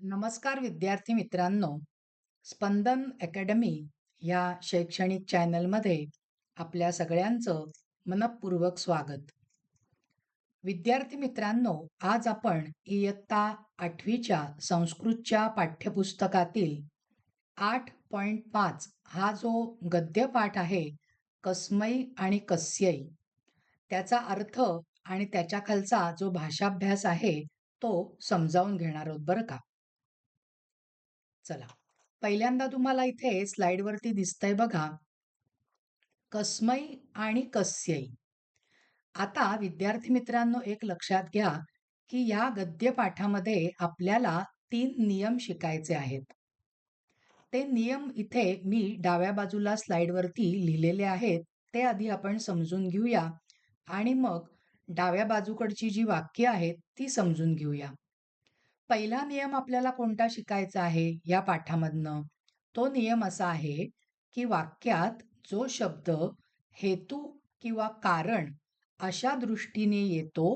नमस्कार विद्यार्थी मित्रांनो. स्पंदन अकॅडमी या शैक्षणिक चॅनलमध्ये आपल्या सगळ्यांचं मनपूर्वक स्वागत. विद्यार्थी मित्रांनो आज आपण इयत्ता आठवीच्या संस्कृतच्या पाठ्यपुस्तकातील आठ पॉईंट पाच हा जो गद्यपाठ आहे कसमई आणि कस्यई त्याचा अर्थ आणि त्याच्या खालचा जो भाषाभ्यास आहे तो समजावून घेणार आहोत बरं का? चला. पहिल्यांदा तुम्हाला इथे स्लाइडवरती दिसतंय बघा. कसमई आणि कस्यई. आता विद्यार्थी मित्रांनो एक लक्षात घ्या की या गद्यपाठामध्ये आपल्याला तीन नियम शिकायचे आहेत. ते नियम इथे मी डाव्या बाजूला स्लाइडवरती लिहिलेले आहेत ते आधी आपण समजून घेऊया आणि मग डाव्या बाजूकडची जी वाक्य आहेत ती समजून घेऊया. पहिला नियम आपल्याला कोणता शिकायचा आहे या पाठामधनं? तो नियम असा आहे की वाक्यात जो शब्द हेतू किंवा कारण अशा दृष्टीने येतो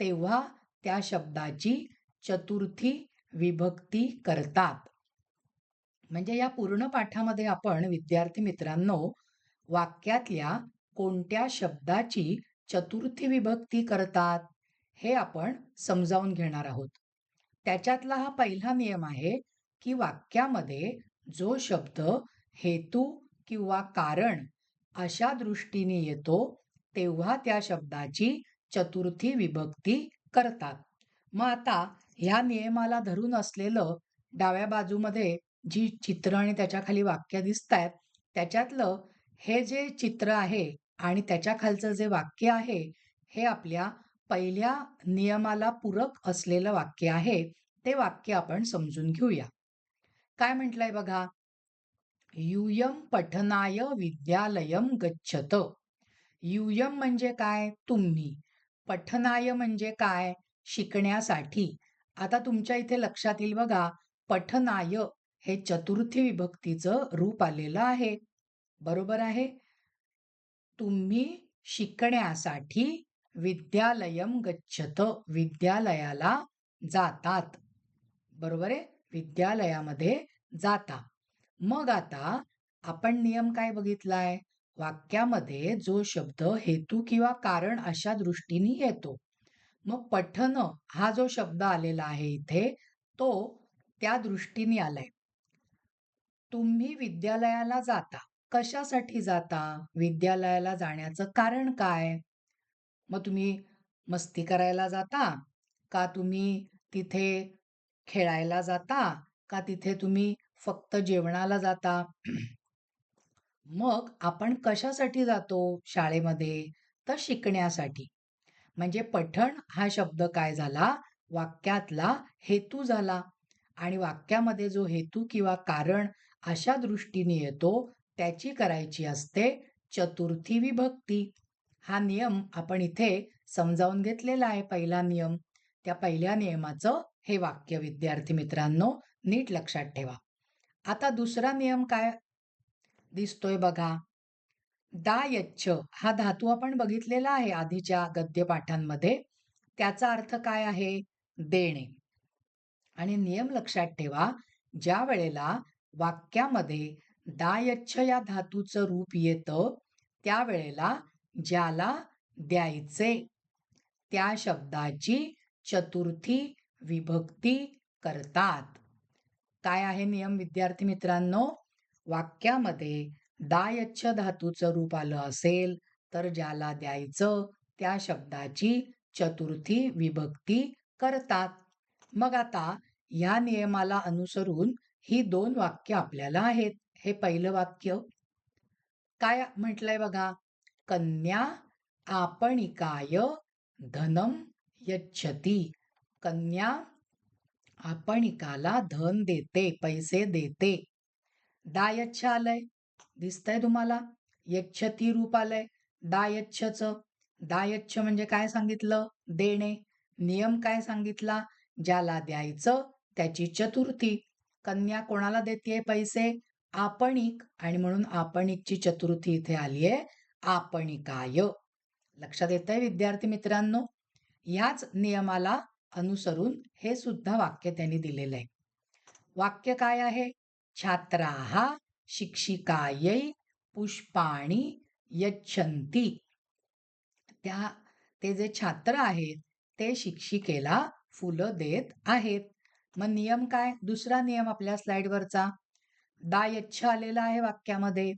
तेव्हा त्या शब्दाची चतुर्थी विभक्ती करतात. म्हणजे या पूर्ण पाठामध्ये आपण विद्यार्थी मित्रांनो वाक्यातल्या कोणत्या शब्दाची चतुर्थी विभक्ती करतात हे आपण समजावून घेणार आहोत. त्याच्यातला हा पहिला नियम आहे की वाक्यामध्ये जो शब्द हेतू किंवा कारण अशा दृष्टीने येतो तेव्हा त्या शब्दाची चतुर्थी विभक्ती करतात. मग आता ह्या नियमाला धरून असलेलं डाव्या बाजूमध्ये जी चित्र आणि त्याच्याखाली वाक्य दिसत आहेत त्याच्यातलं हे जे चित्र आहे आणि त्याच्या खालचं जे वाक्य आहे हे आपल्या पहिल्या नियमाला पूरक असलेलं वाक्य आहे ते वाक्य आपण समजून घेऊया. काय म्हटलंय बघा? युयम पठनाय विद्यालयम गच्छत. युयम म्हणजे काय? तुम्ही. पठनाय म्हणजे काय? शिकण्यासाठी. आता तुमच्या इथे लक्षात येईल बघा पठनाय हे चतुर्थी विभक्तीचं रूप आलेलं आहे. बरोबर आहे? तुम्ही शिकण्यासाठी विद्यालयम गच्छत. विद्यालयाला जातात. बरोबर आहे? विद्यालयामध्ये जाता. मग आता आपण नियम काय बघितलाय? वाक्यामध्ये जो शब्द हेतू किंवा कारण अशा दृष्टीने येतो. मग पठन हा जो शब्द आलेला आहे इथे तो त्या दृष्टीने आलाय. तुम्ही विद्यालयाला जाता. कशासाठी जाता? विद्यालयाला जाण्याचं कारण काय? मग तुम्ही मस्ती करायला जाता का तुम्ही तिथे खेळायला जाता का तिथे तुम्ही फक्त जेवणाला जाता? मग आपण कशासाठी जातो शाळेमध्ये? तर शिकण्यासाठी. म्हणजे पठण हा शब्द काय झाला? वाक्यातला हेतू झाला. आणि वाक्यामध्ये जो हेतू किंवा कारण अशा दृष्टीने येतो त्याची करायची असते चतुर्थी विभक्ती. हा नियम आपण इथे समजावून घेतलेला आहे. पहिला नियम त्या पहिल्या नियमाचं हे वाक्य विद्यार्थी मित्रांनो नीट लक्षात ठेवा. आता दुसरा नियम काय दिसतोय बघा. दायच्छ हा धातू आपण बघितलेला आहे आधीच्या गद्यपाठांमध्ये. त्याचा अर्थ काय आहे? देणे. आणि नियम लक्षात ठेवा ज्या वेळेला वाक्यामध्ये दायच्छ या धातूचं रूप येतं त्यावेळेला ज्याला द्यायचे. त्या शब्दाची चतुर्थी विभक्ती करतात. काय आहे नियम विद्यार्थी मित्रांनो? वाक्यामध्ये दायच्छ धातूचं रूप आलं असेल तर ज्याला द्यायचं त्या शब्दाची चतुर्थी विभक्ती करतात. मग आता या नियमाला अनुसरून ही दोन वाक्य आपल्याला आहेत. हे पहिलं वाक्य. काय म्हटलंय बघा? कन्या आपणिकाय धनम यच्छती. कन्या आपणिकाला धन देते पैसे देते. दायच्छ आलंय दिसतंय तुम्हाला? यच्छती रूप आलंय दायच्छच. दायच्छ म्हणजे काय सांगितलं? देणे. नियम काय सांगितला? ज्याला द्यायचं त्याची चतुर्थी. कन्या कोणाला देते पैसे? आपणिक आणि म्हणून आपणिकची चतुर्थी इथे आली आहे आपणिकाय लक्षात येत आहे विद्यार्थी मित्रांनो? याच नियमाला अनुसरून हे सुद्धा वाक्य त्यांनी दिलेलं आहे. वाक्य काय आहे? छात्राः शिक्षिकायै पुष्पाणी यच्छन्ति. त्या ते जे छात्र आहेत ते शिक्षिकेला फुलं देत आहेत. मग नियम काय? दुसरा नियम आपल्या स्लाइडवरचा. दायच्छ आलेला आहे वाक्यामध्ये.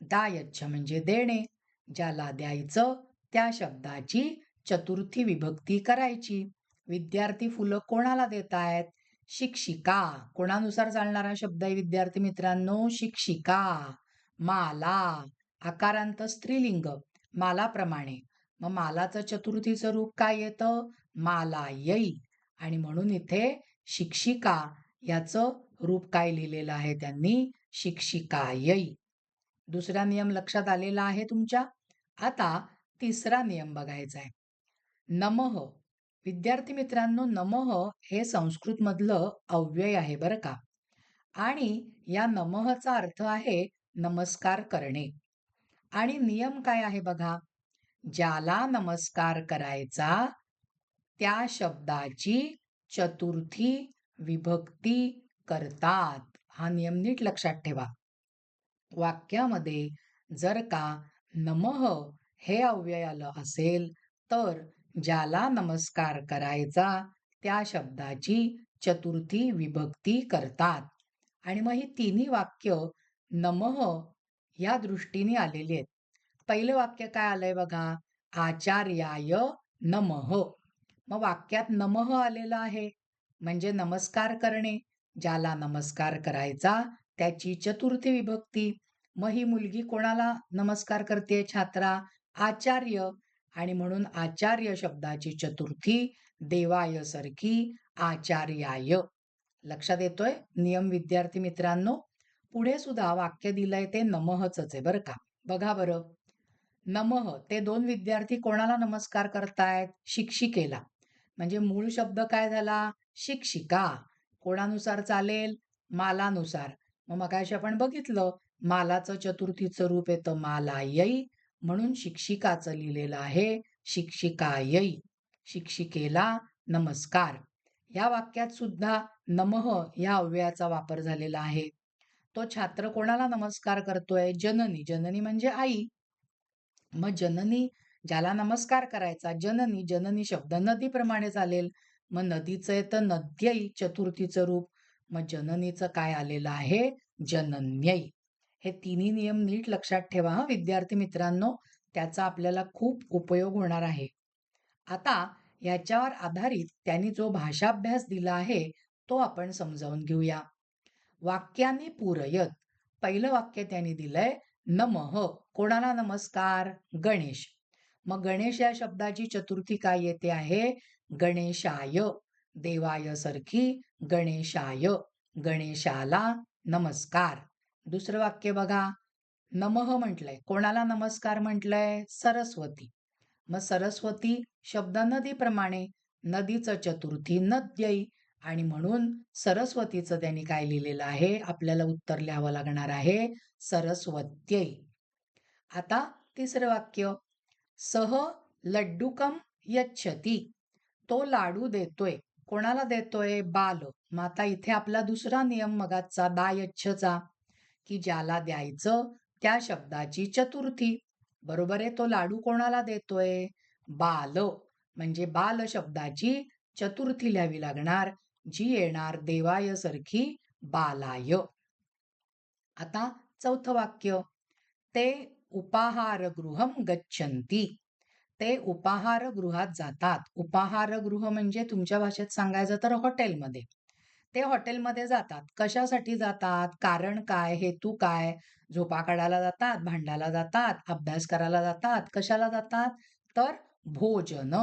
दायच्छ म्हणजे देणे. ज्याला द्यायचं त्या शब्दाची चतुर्थी विभक्ती करायची. विद्यार्थी फुलं कोणाला देत आहेत शिक्षिका. कोणानुसार चालणारा शब्द आहे विद्यार्थी मित्रांनो? शिक्षिका. माला. आकारांत स्त्रीलिंग. मालाप्रमाणे मग मालाचं चतुर्थीचं रूप काय येतं? माला येई आणि म्हणून इथे शिक्षिका याचं रूप काय लिहिलेलं आहे त्यांनी? शिक्षिका येई दुसरा नियम लक्षात आलेला आहे तुमच्या? आता तिसरा नियम बघायचा आहे. नमः. विद्यार्थी मित्रांनो नमः हे संस्कृतमधलं अव्यय आहे बरं का? आणि या नमःचा अर्थ आहे नमस्कार करणे. आणि नियम काय आहे बघा? ज्याला नमस्कार करायचा त्या शब्दाची चतुर्थी विभक्ती करतात. हा नियम नीट लक्षात ठेवा. वाक्यामध्ये जर का नमः हे अव्यय आलं असेल तर ज्याला नमस्कार करायचा त्या शब्दाची चतुर्थी विभक्ती करतात. आणि मग ही तिन्ही वाक्य नमः या दृष्टीने आलेली आहेत. पहिलं वाक्य काय आलंय बघा? आचार्याय नमः. मग वाक्यात नमः आलेला आहे. म्हणजे नमस्कार करणे ज्याला नमस्कार करायचा त्याची चतुर्थी विभक्ती. मग ही मुलगी कोणाला नमस्कार करते छात्रा? आचार्य. आणि म्हणून आचार्य शब्दाची चतुर्थी देवाय सरखी आचार्याय. लक्षात येतोय? नियम विद्यार्थी मित्रांनो पुढे सुद्धा वाक्य दिलंय ते नमहच आहे बरं का? बघा बरं. नमः ते दोन विद्यार्थी कोणाला नमस्कार करतायत? शिक्षिकेला. म्हणजे मूळ शब्द काय झाला? शिक्षिका. कोणानुसार चालेल? मालानुसार. मग मगाशी आपण बघितलं मालाचं चतुर्थीचं रूप येतं मालायई म्हणून शिक्षिकाचं लिहिलेलं आहे शिक्षिकायई शिक्षिकेला नमस्कार. या वाक्यात सुद्धा नमः या अव्ययाचा वापर झालेला आहे. तो छात्र कोणाला नमस्कार करतोय? जननी. जननी म्हणजे आई. मग जननी ज्याला नमस्कार करायचा जननी जननी शब्द नदीप्रमाणे चालेल. मग नदीचं येतं नद्यई चतुर्थीचं रूप. मग जननीचं काय आलेलं आहे? जनन्यई हे तिन्ही नियम नीट लक्षात ठेवा हा विद्यार्थी मित्रांनो. त्याचा आपल्याला खूप उपयोग होणार आहे. आता याच्यावर आधारित त्यांनी जो भाषाभ्यास दिला आहे तो आपण समजावून घेऊया. वाक्याने पूरयत. पहिलं वाक्य त्यांनी दिलंय नमः. कोणाला नमस्कार? गणेश. मग गणेश या शब्दाची चतुर्थी काय येते आहे? गणेशाय. देवाय सारखी गणेशाय. गणेशाला नमस्कार. दुसरं वाक्य बघा. नमः म्हटलंय. कोणाला नमस्कार म्हटलंय? सरस्वती. मग सरस्वती शब्द नदीप्रमाणे नदीचं चतुर्थी नद्यई आणि म्हणून सरस्वतीचं त्यांनी काय लिहिलेलं आहे? आपल्याला उत्तर लिहावं लागणार आहे सरस्वत्यई आता तिसरं वाक्य. सह लड्डुकम यच्छती. तो लाडू देतोय. कोणाला देतोय? बाल. मग आता इथे आपला दुसरा नियम मगाचा दायच्छचा की ज्याला द्यायचं त्या शब्दाची चतुर्थी. बरोबर आहे? तो लाडू कोणाला देतोय? बाल. म्हणजे बाल शब्दाची चतुर्थी लिहावी लागणार. जी येणार देवाय सारखी बालाय. आता चौथं वाक्य. ते उपाहारगृहम गच्छंती ते उपाहारगृहात जातात. उपाहारगृह म्हणजे तुमच्या भाषेत सांगायचं तर हॉटेलमध्ये. ते हॉटेलमध्ये जातात. कशासाठी जातात? कारण काय? हेतू काय? झोपा काढायला जातात भांडायला जातात अभ्यास करायला जातात. कशाला जातात? तर भोजन.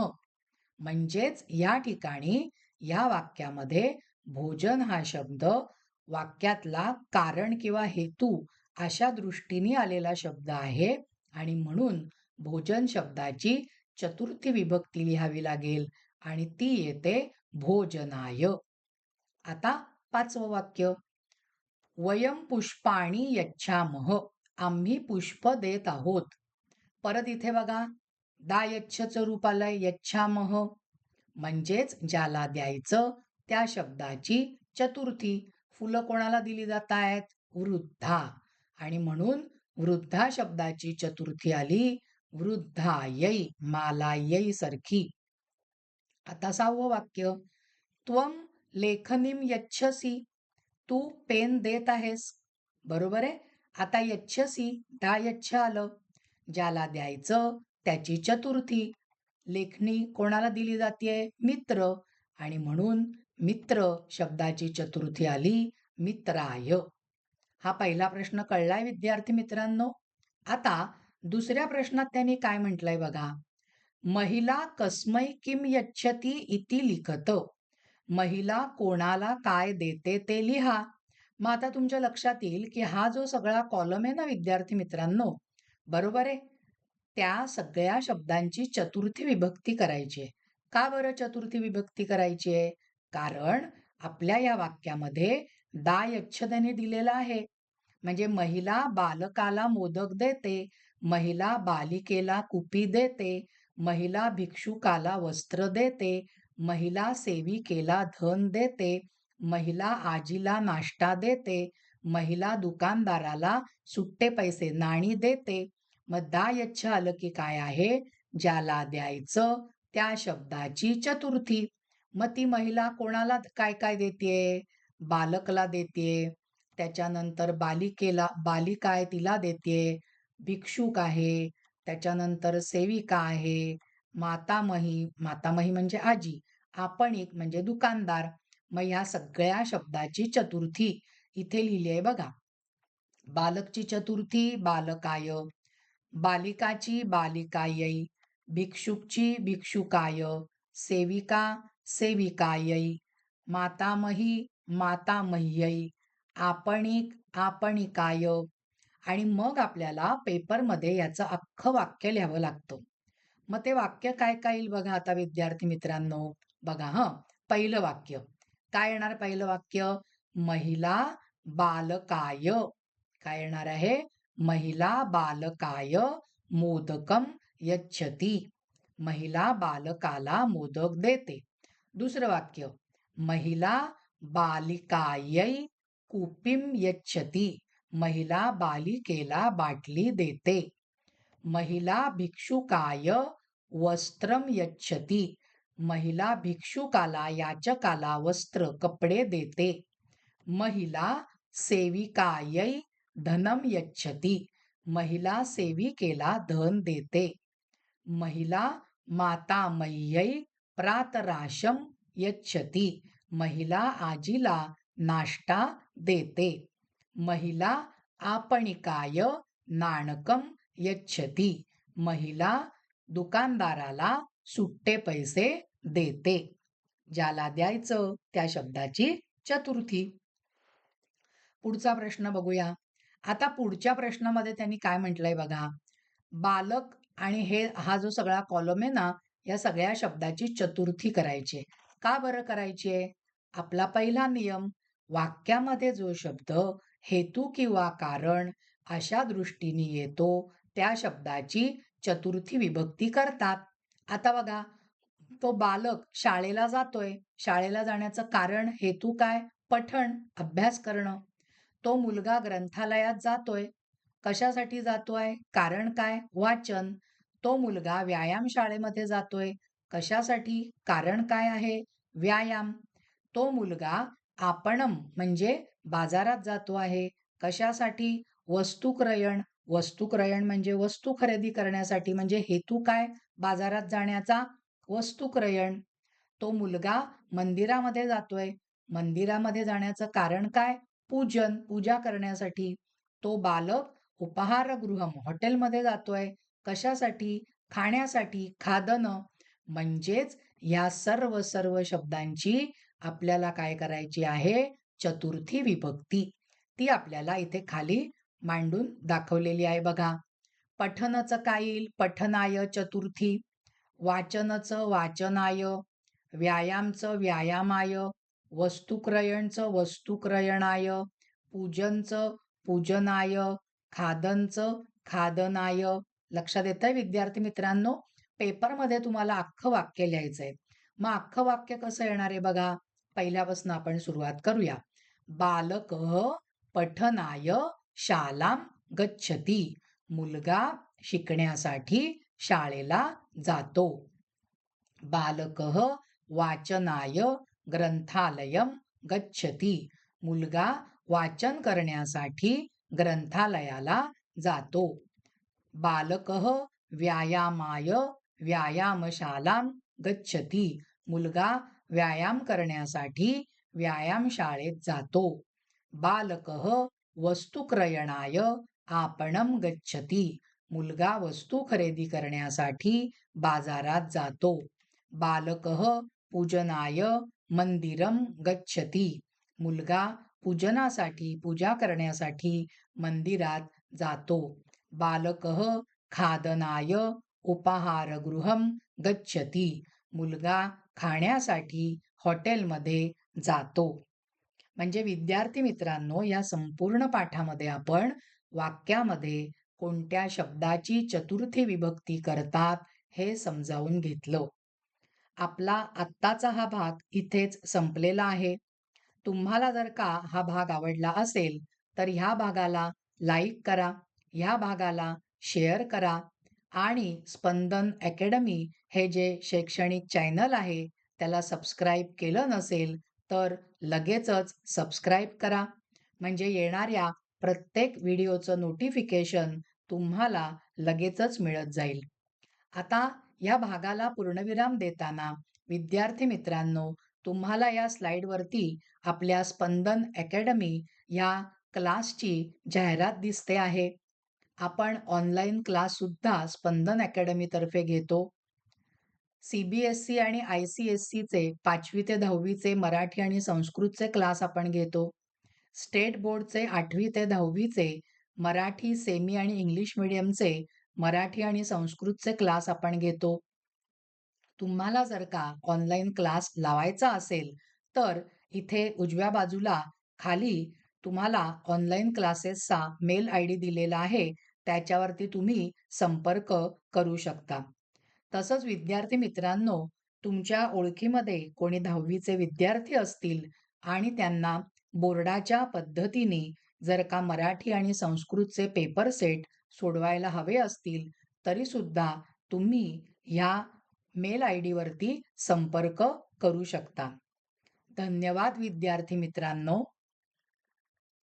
म्हणजेच या ठिकाणी या वाक्यामध्ये भोजन हा शब्द वाक्यातला कारण किंवा हेतू अशा दृष्टीने आलेला शब्द आहे आणि म्हणून भोजन शब्दाची चतुर्थी विभक्ती लिहावी लागेल आणि ती येते भोजनाय. आता पाचवं वाक्य. वयम पुष्पाणी यच्छामह आम्ही पुष्प देत आहोत. परत इथे बघा. दा यच्छचं रूप आलंय यच्छामह म्हणजेच ज्याला द्यायचं त्या शब्दाची चतुर्थी. फुलं कोणाला दिली जात आहेत वृद्धा. आणि म्हणून वृद्धा शब्दाची चतुर्थी आली वृद्धायै मालायै सारखी. आता सहावं वाक्य. त्वम लेखनीम यच्छसी तू पेन देत आहेस. बरोबर आहे? आता यच्छसी दा यच्छ आलं. ज्याला द्यायचं त्याची चतुर्थी. लेखणी कोणाला दिली जाते मित्र. आणि म्हणून मित्र शब्दाची चतुर्थी आली मित्राय. हा पहिला प्रश्न कळलाय विद्यार्थी मित्रांनो? आता दुसऱ्या प्रश्नात त्यांनी काय म्हटलंय बघा? महिला कस्मै किम यच्छती इति लिखत. महिला कोणाला काय देते ते लिहा. मग आता तुमच्या लक्षात येईल की हा जो सगळा कॉलम आहे ना विद्यार्थी मित्रांनो बरोबर आहे? त्या सगळ्या शब्दांची चतुर्थी विभक्ती करायची आहे. का बरं चतुर्थी विभक्ती करायची आहे? कारण आपल्या या वाक्यामध्ये दा यच्छदेने दिलेला आहे. म्हणजे महिला बालकाला मोदक देते महिला बालिकेला कुपी देते महिला भिक्षुकाला वस्त्र देते महिला सेविकेला धन देते महिला आजीला नाश्ता देते महिला दुकानदाराला सुट्टे पैसे नाणी देते. मग दाय आलं की काय आहे? ज्याला द्यायचं त्या शब्दाची चतुर्थी. मग ती महिला कोणाला काय काय देते बालकला देते त्याच्यानंतर बालिकेला बालिका आहे तिला देते भिक्षुक आहे. त्याच्यानंतर सेविका आहे. मातामही मातामही म्हणजे आजी आपण एक म्हणजे दुकानदार. मग ह्या सगळ्या शब्दाची चतुर्थी इथे लिहिली आहे बघा. बालकची चतुर्थी बालकाय. बालिकाची बालिकायै. भिक्षुकची भिक्षुकाय. सेविका सेविकायै. मातामही मातामह्यै. आपणिक आपणिकाय. आणि मग आपल्याला पेपरमध्ये याचं अख्खं वाक्य लिहावं लागतं. मग ते वाक्य काय काय येईल बघा आता विद्यार्थी मित्रांनो. बघा ह. पहिलं वाक्य. काय येणार पहिलं वाक्य? महिला बालकाय. काय येणार आहे? महिला बालकाय मोदकम यच्छती. महिला बालकाला मोदक देते. दुसरं वाक्य. महिला बालिकायै कुपीम यच्छती. महिला बालिकेला बाटली देते. महिला भिक्षुकाय वस्त्रम यच्छती। महिला भिक्षुकाला याचकाला वस्त्र कपडे देते। महिला सेविकायै धनम यच्छती। महिला सेविकेला धन देते। महिला मातामय्यै प्रातराशम यच्छती। महिला आजीला नाश्ता देते। महिला आपणिकाय नाणकम यच्छती। महिला दुकानदाराला सुट्टे पैसे देते. ज्याला द्यायचं त्या शब्दाची चतुर्थी. पुढचा प्रश्न बघूया. आता पुढच्या प्रश्नामध्ये त्यांनी काय म्हटलंय बघा. बालक आणि हे हा जो सगळा कॉलम आहे ना या सगळ्या शब्दाची चतुर्थी करायची का बरं करायची आपला पहिला नियम वाक्यामध्ये जो शब्द हेतू किंवा कारण अशा दृष्टीने येतो त्या शब्दाची चतुर्थी विभक्ती करतात. आता बघा तो बालक शाळेला जातोय. शाळेला जाण्याचं कारण हेतू काय? पठण अभ्यास करणं. तो मुलगा ग्रंथालयात जातोय. कशासाठी जातोय? कारण काय? वाचन. तो मुलगा व्यायाम शाळेमध्ये जातोय. कशासाठी? कारण काय आहे? व्यायाम. तो मुलगा आपणम म्हणजे बाजारात जातो आहे. कशासाठी? वस्तुक्रयण. वस्तुक्रयण म्हणजे वस्तू खरेदी करण्यासाठी म्हणजे हेतू काय? बाजारात जाण्याचा वस्तुक्रयण तो मुलगा मंदिरामध्ये जातोय. मंदिरामध्ये जाण्याचं कारण काय? पूजन पूजा करण्यासाठी. तो बालक उपाहारगृहम हॉटेलमध्ये जातोय. कशासाठी? खाण्यासाठी खादनं. म्हणजेच या सर्व सर्व शब्दांची आपल्याला काय करायची आहे? चतुर्थी विभक्ती. ती आपल्याला इथे खाली मांडून दाखवलेली आहे बघा. पठनचं काय येईल? पठनाय चतुर्थी. वाचनचं वाचनाय. व्यायामचं व्यायामाय. वस्तुक्रयणचं वस्तुक्रयणाय. पूजनचं पूजनाय. खादनचं खादनाय. लक्षात येत आहे विद्यार्थी मित्रांनो? पेपरमध्ये तुम्हाला अख्खं वाक्य लिहायचंय. मग अख्खं वाक्य कसं येणार आहे बघा? पहिल्यापासून आपण सुरुवात करूया. बालक पठनाय शालां गच्छति. मुलगा शिकण्यासाठी शाळेला जातो. बालकः वाचनाय ग्रंथालयं गच्छति. मुलगा वाचन करण्यासाठी ग्रंथालयाला जातो. बालकः व्यायामाय व्यायामशालां गच्छति. मुलगा व्यायाम करण्यासाठी व्यायामशाळेत जातो. बालकः वस्तुक्रयणाय आपणं गच्छति. मुलगा वस्तू खरेदी करण्यासाठी बाजारात जातो. बालकः पूजनाय मंदिरम गच्छति. मुलगा पूजनासाठी पूजा करण्यासाठी मंदिरात जातो. बालकः खादनाय उपाहारगृहं गच्छति. मुलगा खाण्यासाठी हॉटेलमध्ये जातो. म्हणजे विद्यार्थी मित्रांनो या संपूर्ण पाठामध्ये आपण वाक्यामध्ये कोणत्या शब्दाची चतुर्थी विभक्ती करतात हे समजावून घेतलं. आपला आत्ताचा हा भाग इथेच संपलेला आहे. तुम्हाला जर का हा भाग आवडला असेल तर ह्या भागाला लाईक करा ह्या भागाला शेअर करा आणि स्पंदन अकॅडमी हे जे शैक्षणिक चॅनल आहे त्याला सबस्क्राईब केलं नसेल तर लगेचच सबस्क्राईब करा. म्हणजे येणाऱ्या प्रत्येक व्हिडिओचं नोटिफिकेशन तुम्हाला लगेचच मिळत जाईल. आता या भागाला पूर्णविराम देताना विद्यार्थी मित्रांनो तुम्हाला या स्लाइडवरती आपल्या स्पंदन अकॅडमी या क्लासची जाहिरात दिसते आहे. आपण ऑनलाईन क्लाससुद्धा स्पंदन अकॅडमीतर्फे घेतो. सीबीएसई आणि आय सी एस सीचे पाचवी ते दहावीचे मराठी आणि संस्कृतचे क्लास आपण घेतो. स्टेट बोर्डचे आठवी ते दहावीचे मराठी सेमी आणि इंग्लिश मिडियमचे मराठी आणि संस्कृतचे क्लास आपण घेतो. तुम्हाला जर का ऑनलाईन क्लास लावायचा असेल तर इथे उजव्या बाजूला खाली तुम्हाला ऑनलाईन क्लासेसचा मेल आय डी दिलेला आहे. त्याच्यावरती तुम्ही संपर्क करू शकता. तसंच विद्यार्थी मित्रांनो तुमच्या ओळखीमध्ये कोणी दहावीचे विद्यार्थी असतील आणि त्यांना बोर्डाच्या पद्धतीने जर का मराठी आणि संस्कृतचे पेपर सेट सोडवायला हवे असतील तरी सुद्धा तुम्ही ह्या मेल आय डीवरती संपर्क करू शकता. धन्यवाद विद्यार्थी मित्रांनो.